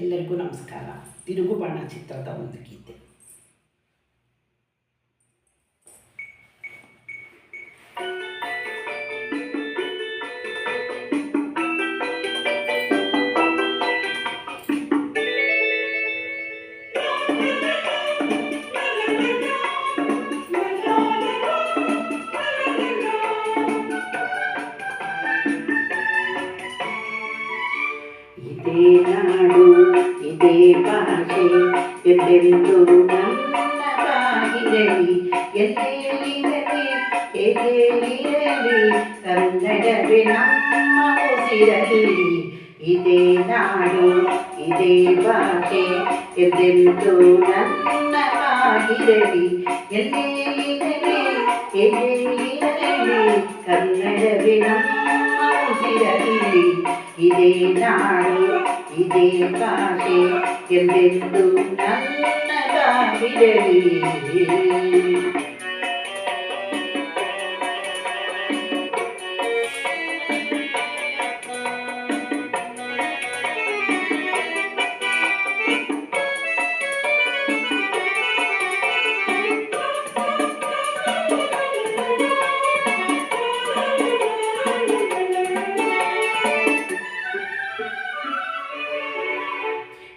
ಎಲ್ಲರಿಗೂ ನಮಸ್ಕಾರ ತಿರುಗು ಬಾಣ ಚಿತ್ರದ ಒಂದು ಗೀತೆ Yeah. ദേവാഹേ എന്നെന്തോ നന്നതാകിരടി എന്നേലിരലി എതേലിരലി കന്നടവെ നമ്മ ഒസിരലി ಇದೇ ನಾಡು ಇದೇ ಭಾಷೆ ಎದೆಂದು ನನ್ನ ಬಾಗಿರಲಿ ಎಲ್ಲೆಲ್ಲಿರಲಿ ಎಲ್ಲೆಲ್ಲಿರಲಿ ಕನ್ನಡವೇ ನಮ್ಮ ಉಸಿರಲಿ ഇതേ നാട് ഇതേ ഭാഷ എന്തെന്തും നല്ല വിരലി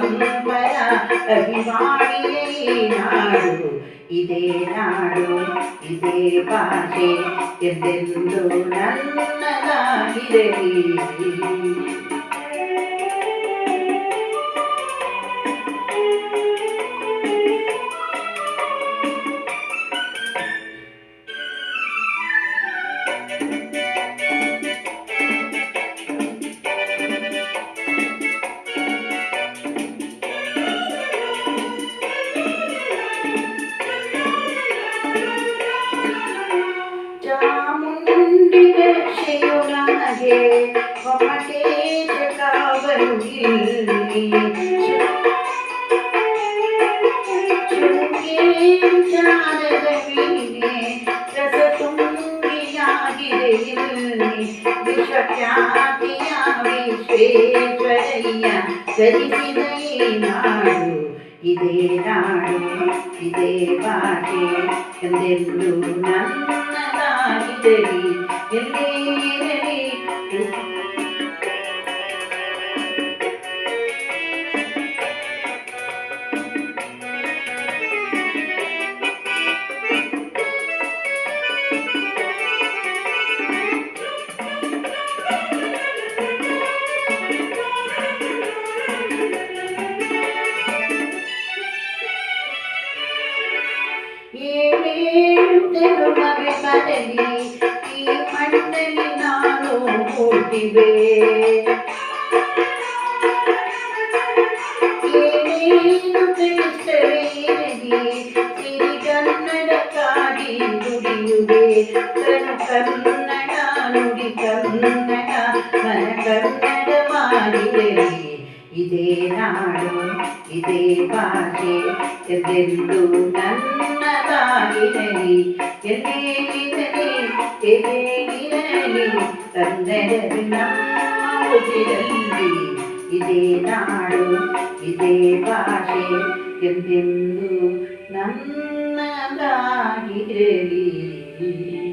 ಪಲ್ಲವಯ ಅಭಿಮಾನಿಯೇ ನಾಡು ಇದೇ ನಾಡು ಇದೇ ಭಾಷೆ ಎಂದೆಂದು ನನ್ನದಾಗಿರಲಿ केश का बंदी चुके चार जमीने रस तुम्बिया गिरने विष ख्यातिया विश्वेश्वरैया सरिसी नई नाडू ಇದೇ ನಾಡು ಇದೇ ಬಾಟೆ ಎಂದೆಲ್ಲೂ ನನ್ನದಾಗಿದ್ದರಿ ಎಲ್ಲೇ ശിവേ കന്നട നുടി കന്നട മന കന്നട മാറിയേ ಇದೇ ನಾಡು ಇದೇ ಭಾಷೆ ಎದೆಂದು ನನ್ನದಾಗಿರಲಿ ಎದೆ ಎದೆ ತಂದೆ ಉಸಿರಲ್ಲಿ ಇದೇ ನಾಡು ಇದೇ ಭಾಷೆ ಎಂದೆಂದು ನನ್ನದಾಗಿರಲಿ